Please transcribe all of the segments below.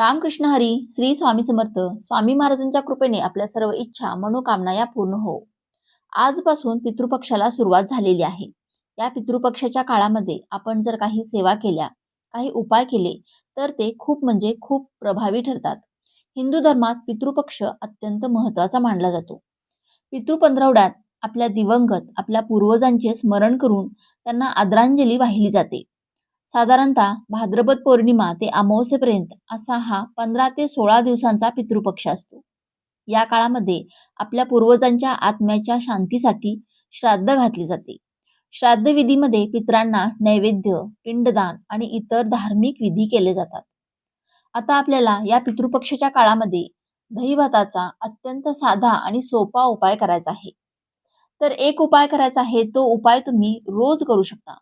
रामकृष्ण हरी श्री स्वामी समर्थ स्वामी महाराजांच्या कृपेने आपल्या सर्व इच्छा मनोकामना या पूर्ण हो. आजपासून पितृपक्षाला सुरुवात झालेली आहे. या पितृपक्षाच्या काळामध्ये आपण जर काही सेवा केल्या काही उपाय केले तर ते खूप म्हणजे खूप प्रभावी ठरतात. हिंदू धर्मात पितृपक्ष अत्यंत महत्त्वाचा मानला जातो. पितृपंधरवड्यात आपल्या दिवंगत आपल्या पूर्वजांचे स्मरण करून त्यांना आदरांजली वाहिली जाते. साधारणतः भाद्रपद पौर्णिमा ते अमावस्येपर्यंत असा हा पंधरा ते सोळा दिवसांचा पितृपक्ष असतो. या काळामध्ये आपल्या पूर्वजांच्या आत्म्याच्या शांतीसाठी श्राद्ध घातले जाते. श्राद्ध विधीमध्ये पितरांना नैवेद्य पिंडदान आणि इतर धार्मिक विधी केले जातात. आता आपल्याला या पितृपक्षाच्या काळामध्ये दहीभाताचा अत्यंत साधा आणि सोपा उपाय करायचा आहे. तर एक उपाय करायचा आहे तो उपाय तुम्ही रोज करू शकता.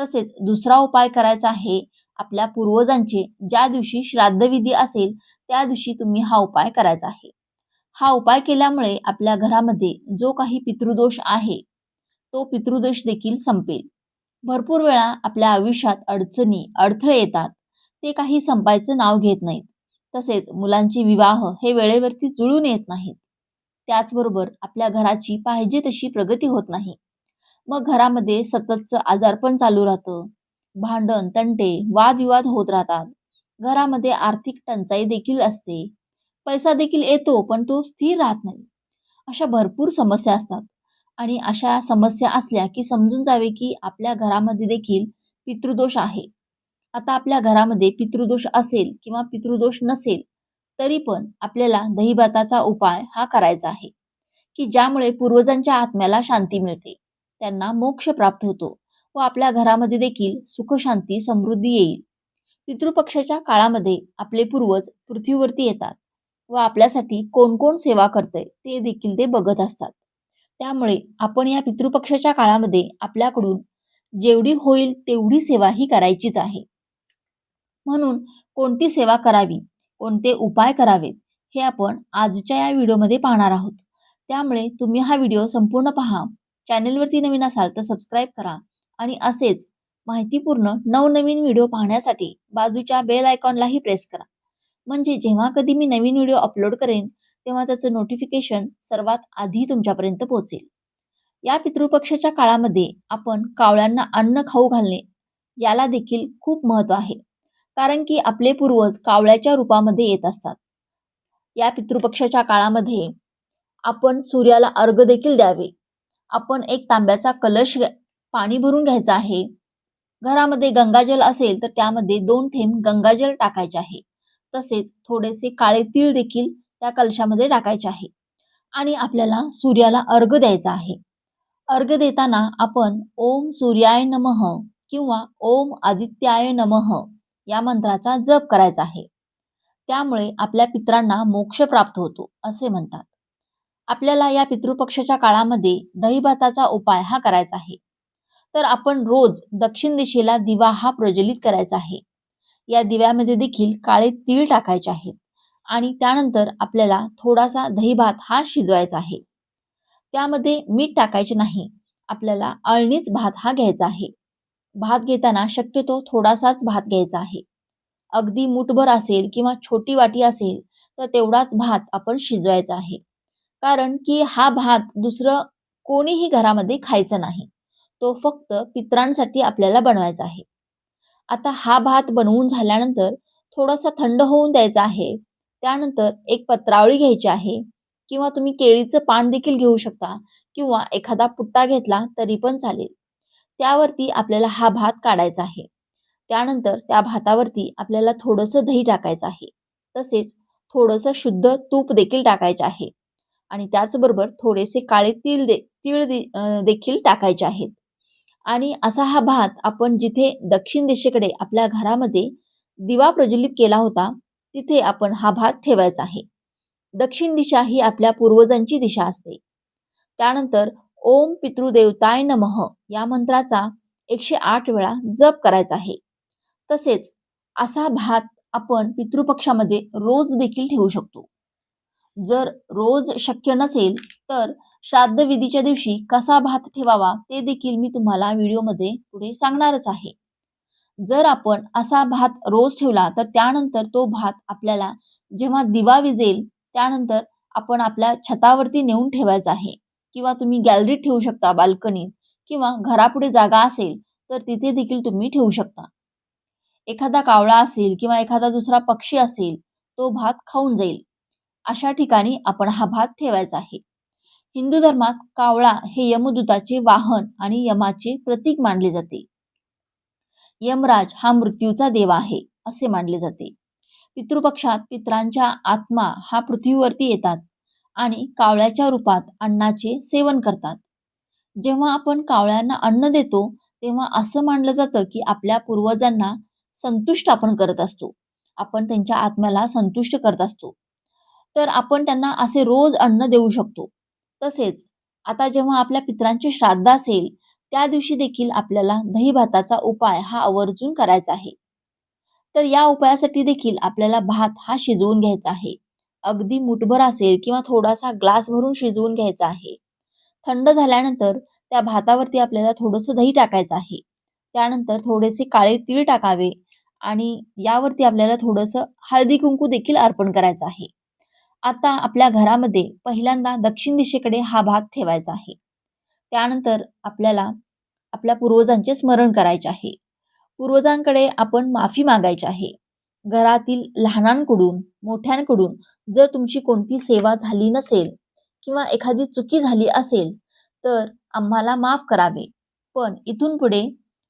तसेच दुसरा उपाय करायचा आहे आपल्या पूर्वजांचे ज्या दिवशी श्राद्धविधी असेल त्या दिवशी तुम्ही हा उपाय करायचा आहे. हा उपाय केल्यामुळे आपल्या घरामध्ये जो काही पितृदोष आहे तो पितृदोष देखील संपेल. भरपूर वेळा आपल्या आयुष्यात अडचणी अडथळे येतात. ते काही संपायचं नाव घेत नाहीत. तसेच मुलांचे विवाह हे वेळेवरती जुळून येत नाहीत. त्याचबरोबर आपल्या घराची पाहिजे तशी प्रगती होत नाही. मग घरामध्ये सततचं आजारपण चालू राहतं. भांडण तंटे वादविवाद होत राहतात. घरामध्ये आर्थिक टंचाई देखील असते. पैसा देखील येतो पण तो स्थिर राहत नाही. अशा भरपूर समस्या असतात. आणि अशा समस्या असल्या की समजून जावे की आपल्या घरामध्ये देखील पितृदोष आहे. आता आपल्या घरामध्ये पितृदोष असेल किंवा पितृदोष नसेल तरी पण आपल्याला दहीभाताचा उपाय हा करायचा आहे की ज्यामुळे पूर्वजांच्या आत्म्याला शांती मिळते. त्यांना मोक्ष प्राप्त होतो व आपल्या घरामध्ये देखील सुखशांती समृद्धी येईल. पितृपक्षाच्या काळामध्ये आपले पूर्वज पृथ्वीवरती येतात व आपल्यासाठी कोण कोण सेवा करते ते देखील ते बघत असतात. त्यामुळे आपण या पितृपक्षाच्या काळामध्ये आपल्याकडून जेवढी होईल तेवढी सेवा ही करायचीच आहे. म्हणून कोणती सेवा करावी कोणते उपाय करावेत हे आपण आजच्या या व्हिडिओमध्ये पाहणार आहोत. त्यामुळे तुम्ही हा व्हिडिओ संपूर्ण पहा. चॅनेलवरती नवीन असाल तर सबस्क्राईब करा. आणि असेच माहितीपूर्ण नवनवीन व्हिडिओ पाहण्यासाठी बाजूच्या बेल आयकॉनलाही प्रेस करा. म्हणजे जेव्हा कधी मी नवीन व्हिडिओ अपलोड करेन तेव्हा त्याचं नोटिफिकेशन सर्वात आधी तुमच्यापर्यंत पोहोचेल. या पितृपक्षाच्या काळामध्ये आपण कावळ्यांना अन्न खाऊ घालणे याला देखील खूप महत्त्व आहे. कारण की आपले पूर्वज कावळ्याच्या रूपामध्ये येत असतात. या पितृपक्षाच्या काळामध्ये आपण सूर्याला अर्घ देखील द्यावे. आपण एक तांब्याचा कलश पाणी भरून घ्यायचा आहे. घरामध्ये गंगाजल असेल तर त्यामध्ये दोन थेंब गंगाजल टाकायचे आहे. तसेच थोडेसे काळे तीळ देखील त्या कलशामध्ये टाकायचे आहे. आणि आपल्याला सूर्याला अर्घ द्यायचा आहे. अर्घ देताना आपण ओम सूर्याय नमः किंवा ओम आदित्याय नमः या मंत्राचा जप करायचा आहे. त्यामुळे आपल्या पित्रांना मोक्ष प्राप्त होतो असे म्हणतात. आपल्याला या पितृपक्षाच्या काळामध्ये दहीभाताचा उपाय हा करायचा आहे. तर आपण रोज दक्षिण दिशेला दिवा हा प्रज्वलित करायचा आहे. या दिव्यामध्ये देखील काळे तीळ टाकायचे आहेत आणि त्यानंतर आपल्याला थोडासा दहीभात हा शिजवायचा आहे. त्यामध्ये मीठ टाकायचे नाही आपल्याला अळणीच भात हा घ्यायचा आहे. भात घेताना शक्यतो थोडासाच भात घ्यायचा आहे. अगदी मुठभर असेल किंवा छोटी वाटी असेल तर तेवढाच भात आपण शिजवायचा आहे. कारण की हा भात दुसरं कोणीही घरामध्ये खायचं नाही. तो फक्त पित्रांसाठी आपल्याला बनवायचा आहे. आता हा भात बनवून झाल्यानंतर थोडासा थंड होऊन द्यायचा आहे. त्यानंतर एक पत्रावळी घ्यायची आहे किंवा तुम्ही केळीचं पान देखील घेऊ शकता किंवा एखादा पुट्टा घेतला तरी पण चालेल. त्यावरती आपल्याला हा भात काढायचा आहे. त्यानंतर त्या भातावरती आपल्याला थोडंसं दही टाकायचं आहे. तसेच थोडंसं शुद्ध तूप देखील टाकायचं आहे. आणि त्याचबरोबर थोडेसे काळे तिळ दे तीळ देखील टाकायचे आहेत. आणि असा हा भात आपण जिथे दक्षिण दिशेकडे आपल्या घरामध्ये दिवा प्रज्वलित केला होता तिथे आपण हा भात ठेवायचा आहे. दक्षिण दिशा ही आपल्या पूर्वजांची दिशा असते. त्यानंतर ओम पितृदेवताय नमः या मंत्राचा एकशे आठ वेळा जप करायचा आहे. तसेच असा भात आपण पितृपक्षामध्ये रोज देखील ठेवू शकतो. जर रोज शक्य नसेल तर श्राद्ध विधीच्या दिवशी कसा भात ठेवावा ते देखील मी तुम्हाला व्हिडिओमध्ये पुढे सांगणारच आहे. जर आपण असा भात रोज ठेवला तर त्यानंतर तो भात आपल्याला जेव्हा दिवा विजेल त्यानंतर आपण आपल्या छतावरती नेऊन ठेवायचा आहे किंवा तुम्ही गॅलरीत ठेवू शकता बाल्कनीत किंवा घरापुढे जागा असेल तर तिथे देखील तुम्ही ठेवू शकता. एखादा कावळा असेल किंवा एखादा दुसरा पक्षी असेल तो भात खाऊन जाईल. अशा ठिकाणी आपण हा भात ठेवायचा आहे. हिंदू धर्मात कावळा हे यमदूताचे वाहन आणि यमाचे प्रतीक मानले जाते. यमराज हा मृत्यूचा देव आहे असे मानले जाते. पितृपक्षात पित्रांच्या आत्मा हा पृथ्वीवरती येतात आणि कावळ्याच्या रूपात अन्नाचे सेवन करतात. जेव्हा आपण कावळ्यांना अन्न देतो तेव्हा असं मानलं जातं की आपल्या पूर्वजांना संतुष्ट आपण करत असतो. आपण त्यांच्या आत्म्याला संतुष्ट करत असतो. तर आपण त्यांना असे रोज अन्न देऊ शकतो. तसेच आता जेव्हा आपल्या पित्रांचे श्राद्ध असेल त्या दिवशी देखील आपल्याला दही भाताचा उपाय हा आवर्जून करायचा आहे. तर या उपायासाठी देखील आपल्याला भात हा शिजवून घ्यायचा आहे. अगदी मुठभर असेल किंवा थोडासा ग्लास भरून शिजवून घ्यायचा आहे. थंड झाल्यानंतर त्या भातावरती आपल्याला थोडंसं दही टाकायचं आहे. त्यानंतर थोडेसे काळे तीळ टाकावे आणि यावरती आपल्याला थोडंसं हळदी कुंकू देखील अर्पण करायचं आहे. आता आपल्या घरामध्ये पहिल्यांदा दक्षिण दिशेकडे हा भाग ठेवायचा आहे. त्यानंतर आपल्याला आपल्या पूर्वजांचे स्मरण करायचे आहे. पूर्वजांकडे आपण माफी मागायची आहे. घरातील लहानांकडून मोठ्यांकडून जर तुमची कोणती सेवा झाली नसेल किंवा एखादी चुकी झाली असेल तर आम्हाला माफ करावे. पण इथून पुढे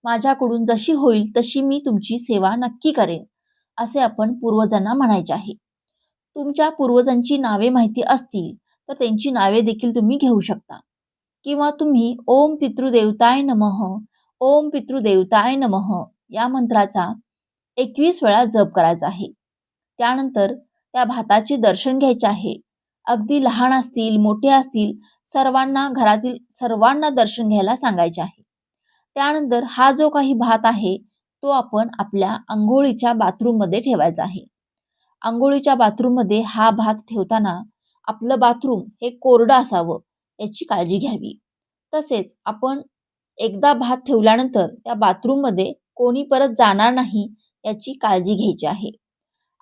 माझ्याकडून जशी होईल तशी मी तुमची सेवा नक्की करेन असे आपण पूर्वजांना म्हणायचे आहे. तुमच्या पूर्वजांची नावे माहिती असतील तर त्यांची नावे देखील तुम्ही घेऊ शकता. किंवा तुम्ही ओम पितृदेवताय नमः ओम पितृदेवताय नमः या मंत्राचा एकवीस वेळा जप करायचा आहे. त्यानंतर त्या भाताचे दर्शन घ्यायचे आहे. अगदी लहान असतील मोठे असतील सर्वांना घरातील सर्वांना दर्शन घ्यायला सांगायचे आहे. त्यानंतर हा जो काही भात आहे तो आपण आपल्या आंघोळीच्या बाथरूममध्ये ठेवायचा आहे. आंघोळीच्या बाथरूममध्ये हा भात ठेवताना आपलं बाथरूम हे कोरडं असावं याची काळजी घ्यावी. तसेच आपण एकदा भात ठेवल्यानंतर त्या बाथरूममध्ये कोणी परत जाणार नाही याची काळजी घ्यायची आहे.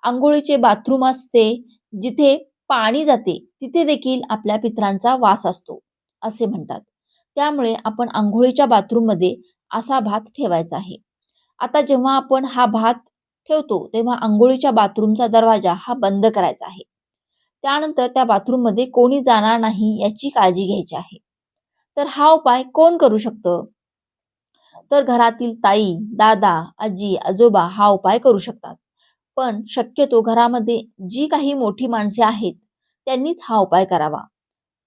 आंघोळीचे बाथरूम असते जिथे पाणी जाते तिथे देखील आपल्या पित्रांचा वास असतो असे म्हणतात. त्यामुळे आपण आंघोळीच्या बाथरूममध्ये असा भात ठेवायचा आहे. आता जेव्हा आपण हा भात ठेवतो तेव्हा आंघोळीच्या बाथरूमचा दरवाजा हा बंद करायचा आहे. त्यानंतर त्या बाथरूममध्ये कोणी जाणार नाही याची काळजी घ्यायची आहे. तर हा उपाय कोण करू शकतं? तर घरातील ताई दादा आजी आजोबा हा उपाय करू शकतात. पण शक्यतो घरामध्ये जी काही मोठी माणसे आहेत त्यांनीच हा उपाय करावा.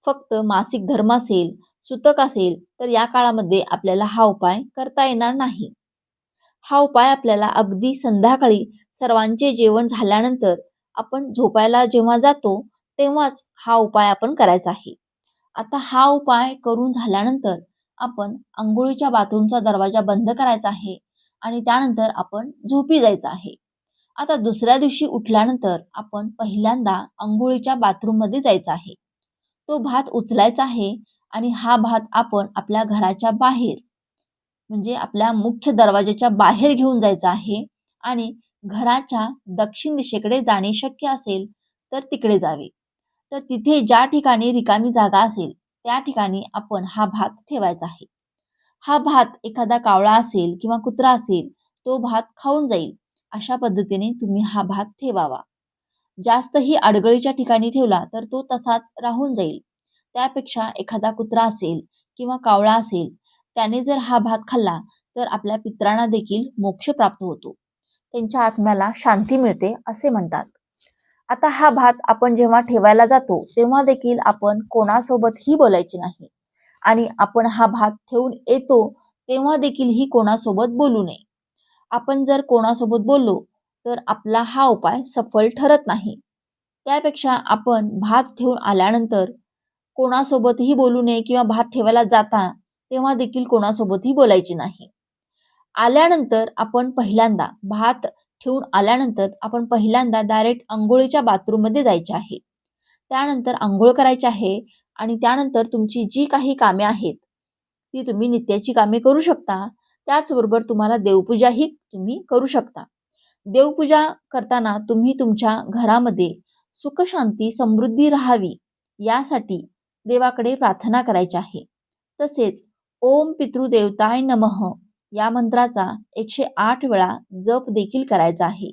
फक्त मासिक धर्म असेल सुतक असेल तर या काळामध्ये आपल्याला हा उपाय करता येणार नाही. हा उपाय आपल्याला अगदी संध्याकाळी सर्वांचे जेवण झाल्यानंतर आपण झोपायला जेव्हा जातो तेव्हाच हा उपाय आपण करायचा आहे. आता हा उपाय करून झाल्यानंतर आपण आंघोळीच्या बाथरूमचा दरवाजा बंद करायचा आहे आणि त्यानंतर आपण झोपी जायचं आहे. आता दुसऱ्या दिवशी उठल्यानंतर आपण पहिल्यांदा आंघोळीच्या बाथरूममध्ये जायचं आहे. तो भात उचलायचा आहे आणि हा भात आपण आपल्या घराच्या बाहेर म्हणजे आपल्या मुख्य दरवाजाच्या बाहेर घेऊन जायचं आहे आणि घराच्या दक्षिण दिशेकडे जाणे शक्य असेल तर तिकडे जावे. तर तिथे ज्या ठिकाणी रिकामी जागा असेल त्या ठिकाणी आपण हा भात ठेवायचा आहे. हा भात एखादा कावळा असेल किंवा कुत्रा असेल तो भात खाऊन जाईल. अशा पद्धतीने तुम्ही हा भात ठेवावा. जास्तही अडगळीच्या ठिकाणी ठेवला तर तो तसाच राहून जाईल. त्यापेक्षा एखादा कुत्रा असेल किंवा कावळा असेल त्याने जर हा भात खाल्ला तर आपल्या पित्रांना देखील मोक्ष प्राप्त होतो. त्यांच्या आत्म्याला शांती मिळते असे म्हणतात. आता हा भात आपण जेव्हा ठेवायला जातो तेव्हा देखील आपण कोणासोबतही बोलायचे नाही. आणि आपण हा भात ठेवून येतो तेव्हा देखील ही कोणासोबत बोलू नये. आपण जर कोणासोबत बोललो तर आपला हा उपाय सफल ठरत नाही. त्यापेक्षा आपण भात ठेवून आल्यानंतर कोणासोबतही बोलू नये किंवा भात ठेवायला जाता तेव्हा देखील कोणासोबतही बोलायचे नाही. आल्यानंतर आपण पहिल्यांदा भात ठेवून आल्यानंतर आपण पहिल्यांदा डायरेक्ट आंघोळीच्या बाथरूममध्ये जायचे आहे. त्यानंतर आंघोळ करायची आहे आणि त्यानंतर तुमची जी काही कामे आहेत ती तुम्ही नित्याची कामे करू शकता. त्याचबरोबर तुम्हाला देवपूजाही तुम्ही करू शकता. देवपूजा करताना तुम्ही तुमच्या घरामध्ये सुखशांती समृद्धी राहावी यासाठी देवाकडे प्रार्थना करायची आहे. तसेच ओम पितृदेवताय नमः. या मंत्राचा एकशे आठ वेळा जप देखील करायचा आहे.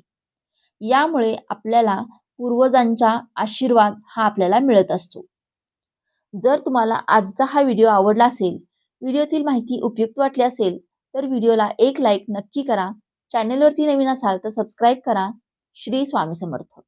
यामुळे आपल्याला पूर्वजांचा आशीर्वाद हा आपल्याला मिळत असतो. जर तुम्हाला आजचा हा व्हिडिओ आवडला असेल व्हिडिओतील माहिती उपयुक्त वाटली असेल तर व्हिडिओला एक लाईक नक्की करा. चॅनेलवरती नवीन असाल तर सबस्क्राईब करा. श्री स्वामी समर्थ.